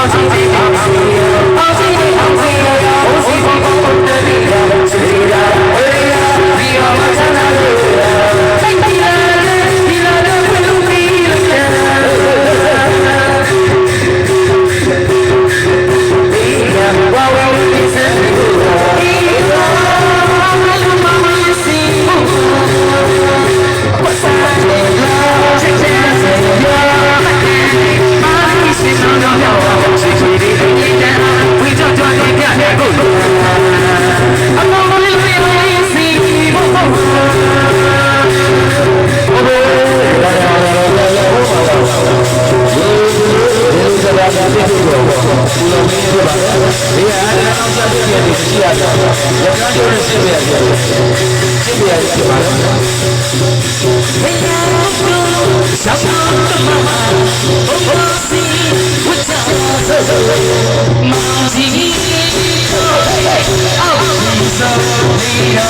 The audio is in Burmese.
thousand people. တော်ကိုသူလုံးကြီးပြပါလေအားအားအောင်စတဲ့ပြည်ကြီးရတာရကားတို့ရဲ့စိတ်ရည်စိတ်ရည်ပြပါလေဘယ်ရောက်လို့ဆောင်းတမမဘုရားစီဝတ်တာမာဇီအောက်ဆောင်းရ